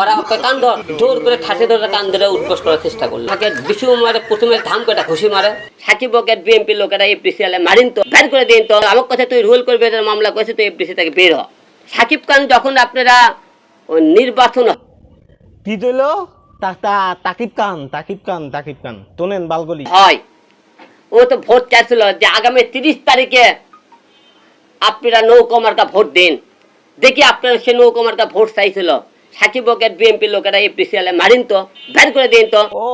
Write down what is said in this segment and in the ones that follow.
ওরা ওকে কান ধর জোর করে ঠাসে ধরে কান ধরে উৎকোষ করার চেষ্টা করল। তাকে বিশু মারে প্রথমে ধাম কটা খুশি মারে। সাকিব ওকে লোকেরা মারিন তো করে দিন তো। আমার কথা তুই রুল করবে মামলা করেছে তুই এফডিসি থেকে বের হ। সাকিব খান যখন আপনারা নির্বাচন কি তৈল তাকিব কান তাকিব কান তাকিব কান তোনেন বালগলি। হয়। ও তো ভোট চাইছিল যে আগামী তিরিশ তারিখে আপনারা নৌকা মার্কা ভোট দিন। দেখি আপনারা সে নৌকা মার্কা ভোট চাইছিল। সাকিব ওকে বিএনপি লোকেরা এফডিসি আলে মারিন তো বের করে দিন তো। ও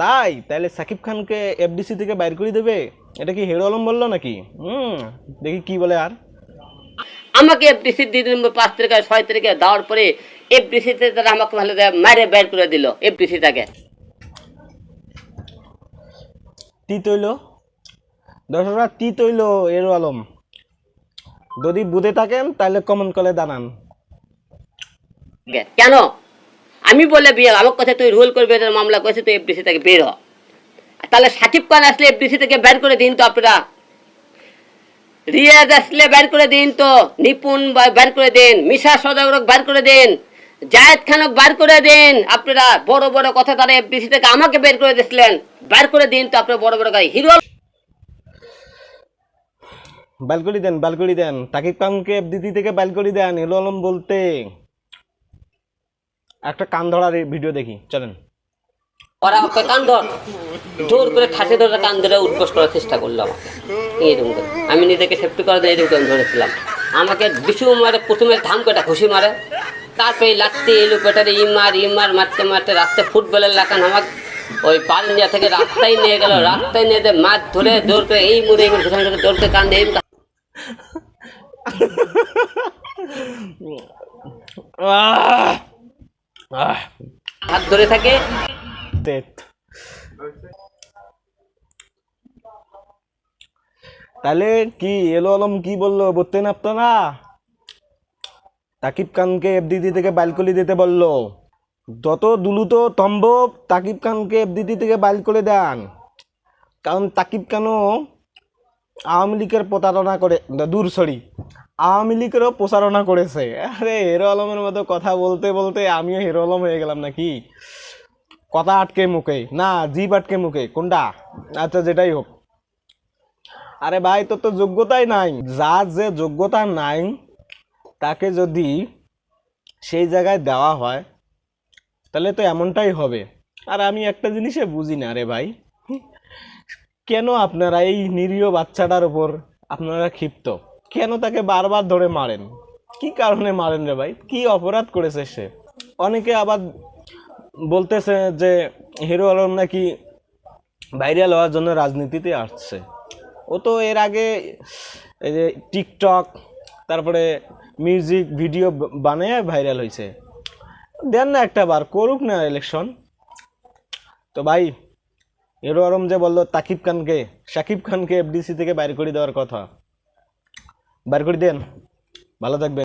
তাই তাহলে সাকিব খানকে এফডিসি থেকে বাইর করে দেবে? এটা কি হিরো আলম বলল নাকি? হুম দেখি কি বলে আর। আমাকে এফডিসি দিয়ে দিন পাঁচ তারিখে ছয় তারিখে দেওয়ার পরে এফডিসিতে তারা আমাকে ভালো মারে বের করে দিল এফডিসিটাকে তি তৈল। দর্শকরা তি তৈল এরো আলম। যদি বুঝে থাকেন তাহলে কমেন্ট করে জানান কেন আমি বলে বিয়ে আমার কথা তুই রুল করবে মামলা করেছে তুই এফডিসি থেকে বের হ তাহলে সাকিব খান আসলে এফডিসি থেকে বের করে দিন তো আপনারা রিয়াজ আসলে বের করে দিন তো নিপুণ বা- বের করে দিন মিশা সদাগরক বের করে দিন জায়েদ খানক বের করে দিন আপনারা বড় বড় কথা তারা এফডিসি থেকে আমাকে বের করে দিয়েছিলেন বের করে দিন তো আপনার বড় বড় গাড়ি হিরো বালকড়ি দেন বালকড়ি দেন তাকিব খানকে এফডিসি থেকে বালকড়ি দেন এলো আলম বলতে একটা কান ধরার ভিডিও দেখি চলেন। ওরা ওকে কান ধর জোর করে ঠাসে ধরে কান ধরে উৎকোষ করার চেষ্টা করল আমাকে। এইরকম করে। আমি নিজেকে সেফটি করার জন্য এরকম ধরেছিলাম। আমাকে বিশু মারে প্রথমে ধাম কটা খুশি মারে। তারপরে লাত্তি এলু পেটারে ইমার ইমার মারতে মারতে রাস্তায় ফুটবলের লাগান আমার ওই পালিঞ্জা থেকে রাস্তায় নিয়ে গেল রাস্তায় নিয়ে মাছ ধরে জোর করে এই মুড়ে এই মুড়ে করে কান এই আহ! হাত ধরে থাকে। তাহলে কি, এলো আলম কি বলল? বলতেন আপনারা? তাকিব খানকে এফডিডি থেকে বাইলকলি দিতে বলল। যত দ্রুত সম্ভব তাকিব খানকে এফডিডি থেকে বাইল করে দেন। কারণ তাকিব খানও আওয়ামী লীগের প্রতারণা করে, দূর, সরি। আওয়ামী লীগেরও প্রচারণা করেছে। আরে, হিরো আলমের মতো কথা বলতে বলতে আমিও হিরো আলম হয়ে গেলাম নাকি? কথা আটকে মুখে। না জিভ আটকে মুখে। কোনটা? আচ্ছা যেটাই হোক। আরে ভাই, তোর তো যোগ্যতাই নাই। যার যে যোগ্যতা নাই, তাকে যদি সেই জায়গায় দেওয়া হয়, তাহলে তো এমনটাই হবে। আর আমি একটা জিনিসে বুঝি না রে ভাই। কেন আপনারা এই নিরীহ বাচ্চাটার উপর আপনারা ক্ষিপ্ত? কেন তাকে বারবার ধরে মারেন? কি কারণে মারেন রে ভাই? কি অপরাধ করেছে সে? অনেকে আবার বলতেছে যে হিরো আলম নাকি ভাইরাল হওয়ার জন্য রাজনীতিতে আসছে। ও তো এর আগে এই যে টিকটক, তারপরে মিউজিক ভিডিও বানিয়ে ভাইরাল হয়েছে। দেন না একটা বার, করুক না ইলেকশন তো ভাই, হিরো আলম যে বলল, তাকিব খানকে শাকিব খানকে এফডিসি থেকে বাইর করে দেওয়ার কথা। বাইর করে দেন। ভালো থাকবেন।